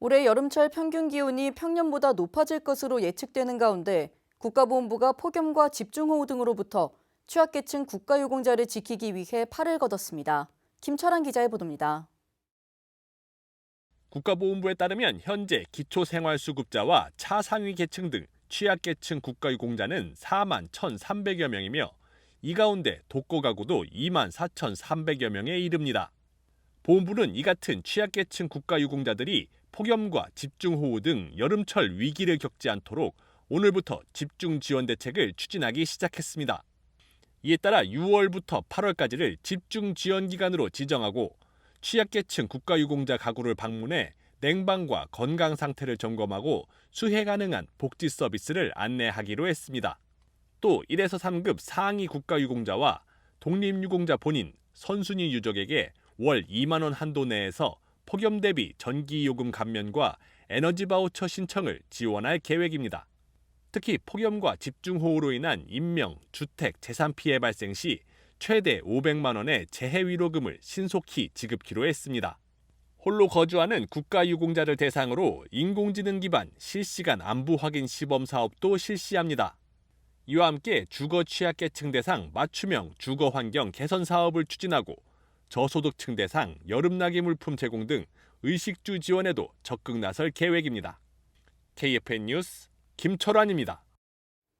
올해 여름철 평균 기온이 평년보다 높아질 것으로 예측되는 가운데 국가보훈부가 폭염과 집중호우 등으로부터 취약계층 국가유공자를 지키기 위해 팔을 걷었습니다. 김철환 기자의 보도입니다. 국가보훈부에 따르면 현재 기초생활수급자와 차상위 계층 등 취약계층 국가유공자는 4만 1,300여 명이며 이 가운데 독거 가구도 2만 4,300여 명에 이릅니다. 보훈부는 이 같은 취약계층 국가유공자들이 폭염과 집중호우 등 여름철 위기를 겪지 않도록 오늘부터 집중 지원 대책을 추진하기 시작했습니다. 이에 따라 6월부터 8월까지를 집중 지원 기간으로 지정하고 취약계층 국가유공자 가구를 방문해 냉방과 건강 상태를 점검하고 수혜 가능한 복지 서비스를 안내하기로 했습니다. 또 1에서 3급 상위 국가유공자와 독립유공자 본인, 선순위 유족에게 월 2만 원 한도 내에서 폭염 대비 전기 요금 감면과 에너지 바우처 신청을 지원할 계획입니다. 특히 폭염과 집중호우로 인한 인명, 주택, 재산 피해 발생 시 최대 500만 원의 재해 위로금을 신속히 지급키로 했습니다. 홀로 거주하는 국가유공자를 대상으로 인공지능 기반 실시간 안부 확인 시범 사업도 실시합니다. 이와 함께 주거 취약계층 대상 맞춤형 주거 환경 개선 사업을 추진하고 저소득층 대상 여름나기 물품 제공 등 의식주 지원에도 적극 나설 계획입니다. KFN 뉴스 김철환입니다.